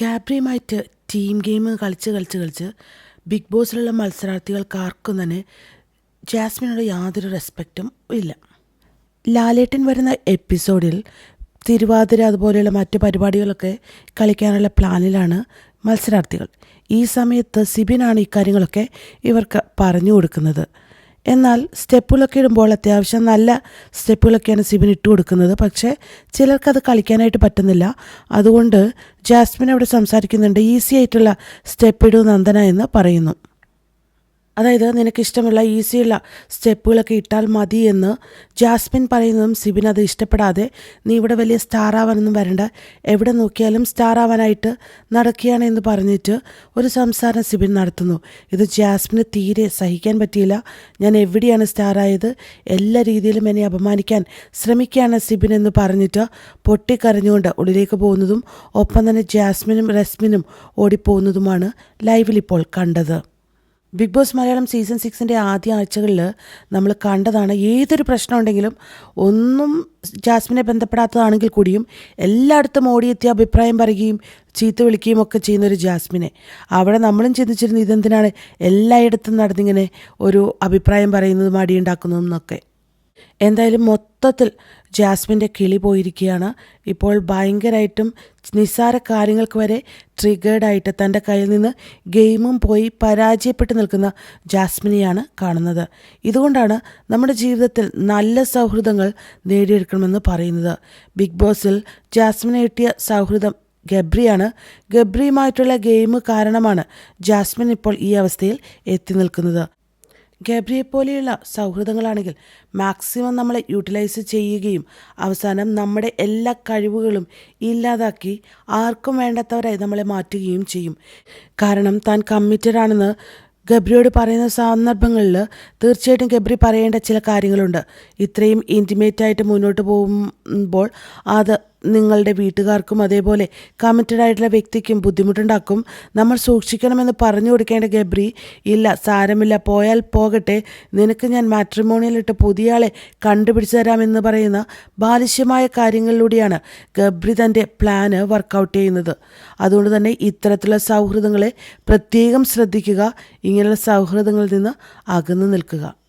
ഗാബ്രിയുമായിട്ട് team game കളിച്ച് കളിച്ച് കളിച്ച് ബിഗ് ബോസിലുള്ള മത്സരാർത്ഥികൾക്ക് ആർക്കും തന്നെ ജാസ്മിനോട് യാതൊരു റെസ്പെക്റ്റും ഇല്ല. ലാലേട്ടൻ വരുന്ന എപ്പിസോഡിൽ തിരുവാതിര അതുപോലെയുള്ള മറ്റു പരിപാടികളൊക്കെ കളിക്കാനുള്ള പ്ലാനിലാണ് മത്സരാർത്ഥികൾ. ഈ സമയത്ത് സിബിനാണ് ഇക്കാര്യങ്ങളൊക്കെ ഇവർക്ക് പറഞ്ഞു കൊടുക്കുന്നത്. എന്നാൽ സ്റ്റെപ്പുകളൊക്കെ ഇടുമ്പോൾ അത്യാവശ്യം നല്ല സ്റ്റെപ്പുകളൊക്കെയാണ് സിബിൻ ഇട്ട് കൊടുക്കുന്നത്. പക്ഷേ ചിലർക്കത് കളിക്കാനായിട്ട് പറ്റുന്നില്ല. അതുകൊണ്ട് ജാസ്മിൻ അവിടെ സംസാരിക്കുന്നുണ്ട്. ഈസി ആയിട്ടുള്ള സ്റ്റെപ്പ് ഇടൂ നന്ദന എന്ന് പറയുന്നു. അതായത് നിനക്കിഷ്ടമുള്ള ഈസിയുള്ള സ്റ്റെപ്പുകളൊക്കെ ഇട്ടാൽ മതി എന്ന് ജാസ്മിൻ പറയുന്നതും സിബിൻ അത് ഇഷ്ടപ്പെടാതെ നീ ഇവിടെ വലിയ സ്റ്റാർ ആവാനൊന്നും വരണ്ട. എവിടെ നോക്കിയാലും സ്റ്റാർ ആവാനായിട്ട് നടക്കുകയാണ് എന്ന് പറഞ്ഞിട്ട് ഒരു സംസാരം സിബിൻ നടത്തുന്നു. ഇത് ജാസ്മിന് തീരെ സഹിക്കാൻ പറ്റിയില്ല. ഞാൻ എവിടെയാണ് സ്റ്റാറായത്? എല്ലാ രീതിയിലും എന്നെ അപമാനിക്കാൻ ശ്രമിക്കുകയാണ് സിബിൻ എന്ന് പറഞ്ഞിട്ട് പൊട്ടിക്കരഞ്ഞുകൊണ്ട് ഉള്ളിലേക്ക് പോകുന്നതും ഒപ്പം തന്നെ ജാസ്മിനും റസ്മിനും ഓടിപ്പോകുന്നതുമാണ് ലൈവിൽ ഇപ്പോൾ കണ്ടത്. ബിഗ് ബോസ് മലയാളം സീസൺ സിക്സിന്റെ ആദ്യ ആഴ്ചകളിൽ നമ്മൾ കണ്ടതാണ് ഏതൊരു പ്രശ്നം ഉണ്ടെങ്കിലും ഒന്നും ജാസ്മിനെ ബന്ധപ്പെടാത്തതാണെങ്കിൽ കൂടിയും എല്ലായിടത്തും ഓടിയെത്തി അഭിപ്രായം പറയുകയും ചീത്ത വിളിക്കുകയും ഒക്കെ ചെയ്യുന്നൊരു ജാസ്മിനെ. അവിടെ നമ്മളും ചിന്തിച്ചിരുന്നു ഇതെന്തിനാണ്? എല്ലായിടത്തും നടന്നിങ്ങനെ ഒരു അഭിപ്രായം പറയുന്നതും അടിയുണ്ടാക്കുന്നതും എന്നൊക്കെ എന്തായാലും മൊത്തത്തിൽ ജാസ്മിന്റെ കിളി പോയിരിക്കുകയാണ്. ഇപ്പോൾ ഭയങ്കരമായിട്ടും നിസ്സാര കാര്യങ്ങൾക്ക് വരെ ട്രിഗേർഡായിട്ട് തന്റെ കയ്യിൽ നിന്ന് ഗെയിമും പോയി പരാജയപ്പെട്ട് നിൽക്കുന്ന ജാസ്മിനെയാണ് കാണുന്നത്. ഇതുകൊണ്ടാണ് നമ്മുടെ ജീവിതത്തിൽ നല്ല സൗഹൃദങ്ങൾ നേടിയെടുക്കണമെന്ന് പറയുന്നത്. ബിഗ് ബോസിൽ ജാസ്മിനെ കിട്ടിയ സൗഹൃദം ഗബ്രിയാണ്. ഗബ്രിയുമായിട്ടുള്ള ഗെയിം കാരണമാണ് ജാസ്മിൻ ഇപ്പോൾ ഈ അവസ്ഥയിൽ എത്തി നിൽക്കുന്നത്. ഗബ്രിയെ പോലെയുള്ള സൗഹൃദങ്ങളാണെങ്കിൽ മാക്സിമം നമ്മളെ യൂട്ടിലൈസ് ചെയ്യുകയും അവസാനം നമ്മുടെ എല്ലാ കഴിവുകളും ഇല്ലാതാക്കി ആർക്കും വേണ്ടാത്തവരായി നമ്മളെ മാറ്റുകയും ചെയ്യും. കാരണം താൻ കമ്മിറ്റഡ് ആണെന്ന് ഗബ്രിയോട് പറയുന്ന സന്ദർഭങ്ങളിൽ തീർച്ചയായിട്ടും ഗബ്രി പറയേണ്ട ചില കാര്യങ്ങളുണ്ട്. ഇത്രയും ഇന്റിമേറ്റായിട്ട് മുന്നോട്ട് പോകുമ്പോൾ അത് നിങ്ങളുടെ വീട്ടുകാർക്കും അതേപോലെ കമ്മിറ്റഡ് ആയിട്ടുള്ള വ്യക്തിക്കും ബുദ്ധിമുട്ടുണ്ടാക്കും. നമ്മൾ സൂക്ഷിക്കണമെന്ന് പറഞ്ഞു കൊടുക്കേണ്ട ഗബ്രി ഇല്ല സാരമില്ല പോയാൽ പോകട്ടെ. നിനക്ക് ഞാൻ മാട്രിമോണിയലിട്ട് പുതിയ ആളെ കണ്ടുപിടിച്ചു തരാമെന്ന് പറയുന്ന ബാലിശ്യമായ കാര്യങ്ങളിലൂടെയാണ് ഗബ്രി തന്റെ പ്ലാന് വർക്കൗട്ട് ചെയ്യുന്നത്. അതുകൊണ്ട് തന്നെ ഇത്തരത്തിലുള്ള സൗഹൃദങ്ങളെ പ്രത്യേകം ശ്രദ്ധിക്കുക. ഇങ്ങനെയുള്ള സൗഹൃദങ്ങളിൽ നിന്ന് അകന്നു നിൽക്കുക.